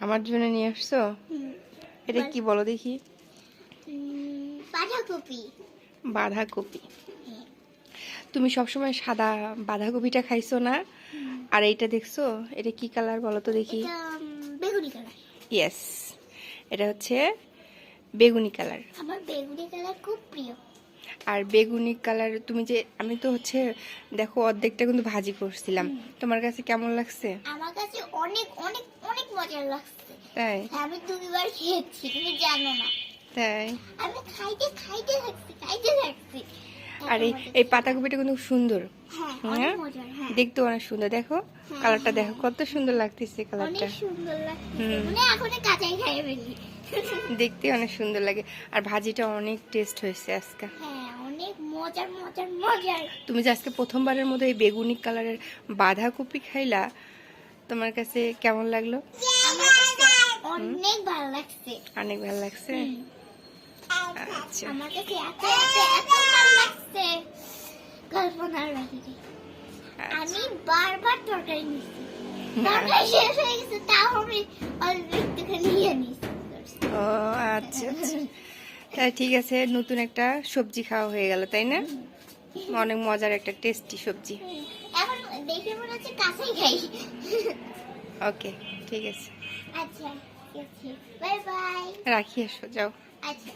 আমার জন্য নিয়ে আসছো? এটা কি বলো দেখি। বাঁধাকপি। বাঁধাকপি। তুমি সবসময় সাদা বাঁধাকপিটা খাইছো না? আর এইটা দেখছ? এটা কি কালার বলো তো দেখি। বেগুনি কালার। ইয়েস এটা হচ্ছে বেগুনি কালার। আমার বেগুনি কালার খুব প্রিয়। আর বেগুনি কালার তুমি যে আমি তো হচ্ছে দেখো অর্ধেকটা কিন্তু ভাজি করছিলাম। তোমার কাছে কেমন লাগছে? আমার কাছে অনেক অনেক মজার লাগছে। তাই? আমি দুইবার খেয়েছি তুমি জানো না। তাই? আমি খাইতে খাইতে থাকছি খাইতে থাকছি। আর এই পাতাকপিটা কিন্তু সুন্দর। হ্যাঁ হ্যাঁ? হ্যাঁ। দেখতে অনেক সুন্দর। দেখো কালারটা দেখো কত সুন্দর লাগতেছে কালারটা। মানে দেখতে অনেক সুন্দর লাগে। আর ভাজিটা অনেক টেস্ট হয়েছে আজকে। হ্যাঁ তুমি যে আজকে প্রথমবারের মতো এই বেগুনি কালারের বাঁধাকপি খাইলা তোমার কাছে কেমন লাগল? অনেক ভালো লাগছে। অনেক ভালো লাগছে? আচ্ছা। আমার কাছে এত এত এত ভালো লাগছে। কল্পনার বাহিরে। আচ্ছা। আমি বারবার তরকারি নিচ্ছি তরকারি শেষ হয়ে গেছে তাও আমি অল্প একটুখানি নিয়ে নিচ্ছি ও আচ্ছা আচ্ছা। তাহলে ঠিক আছে নতুন একটা সবজি খাওয়া হয়ে গেল তাই না? অনেক মজার একটা টেস্টি সবজি। দেখে মনে হচ্ছে কাছেই খাই। ওকে ঠিক আছে। আচ্ছা ঠিক আছে। Bye bye. রাখি এসো যাও। আচ্ছা।